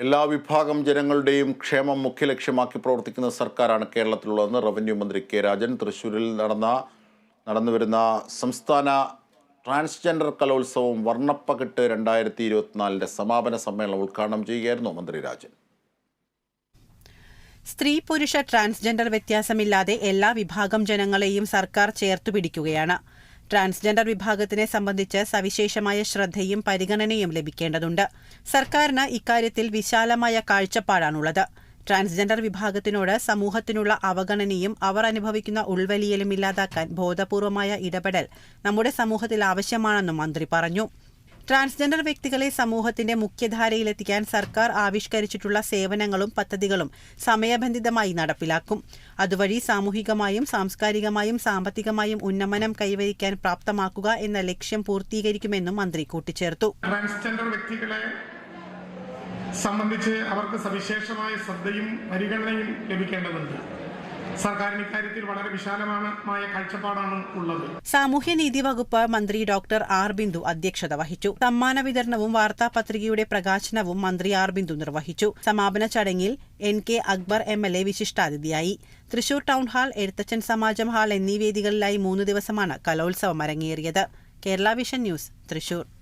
എല്ലാ വിഭാഗം ജനങ്ങളുടെയും ക്ഷേമം മുഖ്യ ലക്ഷ്യമാക്കി പ്രവർത്തിക്കുന്ന സർക്കാരാണ് കേരളത്തിലുള്ളതെന്ന് റവന്യൂ മന്ത്രി കെ രാജൻ. തൃശ്ശൂരിൽ നടന്ന നടന്നുവരുന്ന സംസ്ഥാന ട്രാൻസ്ജെൻഡർ കലോത്സവം വർണപ്പകിട്ട് രണ്ടായിരത്തി ഇരുപത്തിനാലിന്റെ സമാപന സമ്മേളനം ഉദ്ഘാടനം ചെയ്യുകയായിരുന്നു മന്ത്രി രാജൻ. സ്ത്രീ പുരുഷ ട്രാൻസ്ജെൻഡർ വ്യത്യാസമില്ലാതെ എല്ലാ വിഭാഗം ജനങ്ങളെയും സർക്കാർ ചേർത്തുപിടിക്കുകയാണ് ട്രാൻസ്ജെൻഡർ വിഭാഗത്തിനെ സംബന്ധിച്ച് സവിശേഷമായ ശ്രദ്ധയും പരിഗണനയും ലഭിക്കേണ്ടതുണ്ട്. സർക്കാരിന് ഇക്കാര്യത്തിൽ വിശാലമായ കാഴ്ചപ്പാടാണുള്ളത്. ട്രാൻസ്ജെൻഡർ വിഭാഗത്തിനോട് സമൂഹത്തിനുള്ള അവഗണനയും അവർ അനുഭവിക്കുന്ന ഉൾവലിയലും ഇല്ലാതാക്കാൻ ബോധപൂർവമായ ഇടപെടൽ നമ്മുടെ സമൂഹത്തിൽ ആവശ്യമാണെന്നും മന്ത്രി പറഞ്ഞു. ട്രാൻസ്ജെൻഡർ വ്യക്തികളെ സമൂഹത്തിന്റെ മുഖ്യധാരയിലെത്തിക്കാൻ സർക്കാർ ആവിഷ്കരിച്ചിട്ടുള്ള സേവനങ്ങളും പദ്ധതികളും സമയബന്ധിതമായി നടപ്പിലാക്കും. അതുവഴി സാമൂഹികമായും സാംസ്കാരികമായും സാമ്പത്തികമായും ഉന്നമനം കൈവരിക്കാൻ പ്രാപ്തമാക്കുക എന്ന ലക്ഷ്യം പൂർത്തീകരിക്കുമെന്നും മന്ത്രി കൂട്ടിച്ചേർത്തു. ട്രാൻസ്ജെൻഡർ വ്യക്തികളെ സംബന്ധിച്ച് അവർക്ക് സവിശേഷമായ ശ്രദ്ധയും പരിഗണനയും ലഭിക്കേണ്ടതുണ്ട്. സർക്കാരിന് ഇക്കാര്യത്തിൽ വളരെ വിശാലമായ കാഴ്ചപ്പാടാണ് ഉള്ളത്. സാമൂഹ്യനീതി വകുപ്പ് മന്ത്രി ഡോക്ടർ ആർ ബിന്ദു അധ്യക്ഷത വഹിച്ചു. സമ്മാന വിതരണവും വാർത്താപത്രികയുടെ പ്രകാശനവും മന്ത്രി ആർ ബിന്ദു നിർവഹിച്ചു. സമാപന ചടങ്ങിൽ N K Akbar M L A വിശിഷ്ടാതിഥിയായി. Thrissur town hall Ezhuthachan Samajam hall എന്നീ വേദികളിലായി മൂന്ന് ദിവസമാണ് കലോത്സവം അരങ്ങേറിയത്. Kerala vision news Thrissur.